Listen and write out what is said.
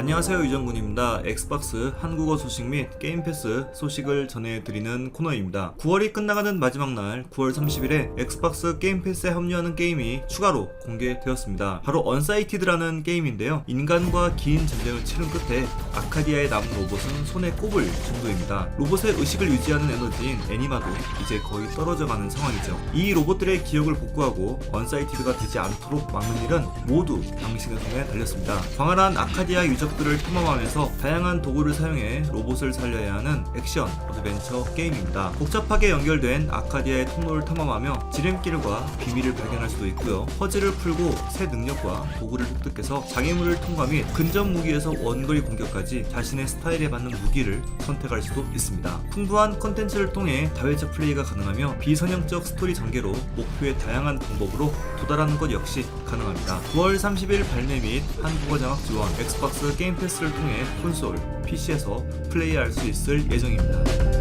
안녕하세요 유정군입니다. 엑스박스 한국어 소식 및 게임 패스 소식을 전해드리는 코너입니다. 9월이 끝나가는 마지막 날 9월 30일에 엑스박스 게임 패스에 합류하는 게임이 추가로 공개되었습니다. 바로 언사이티드라는 게임인데요. 인간과 긴 전쟁을 치른 끝에 아카디아에 남은 로봇은 손에 꼽을 정도입니다. 로봇의 의식을 유지하는 에너지인 애니마도 이제 거의 떨어져가는 상황이죠. 이 로봇들의 기억을 복구하고 언사이티드가 되지 않도록 막는 일은 모두 당신의 손에 달렸습니다. 광활한 아카디아 유적 들을 탐험하면서 다양한 도구를 사용해 로봇을 살려야 하는 액션 어드벤처 게임입니다. 복잡하게 연결된 아카디아의 통로를 탐험하며 지름길과 비밀을 발견할 수도 있고요. 퍼즐을 풀고 새 능력과 도구를 획득해서 장애물을 통과 및 근접 무기에서 원거리 공격까지 자신의 스타일에 맞는 무기를 선택할 수도 있습니다. 풍부한 컨텐츠를 통해 다회적 플레이가 가능하며 비선형적 스토리 전개로 목표의 다양한 방법으로 도달하는 것 역시 가능합니다. 9월 30일 발매 및 한국어 장악 지원 엑스박스 게임 패스를 통해 콘솔, PC에서 플레이할 수 있을 예정입니다.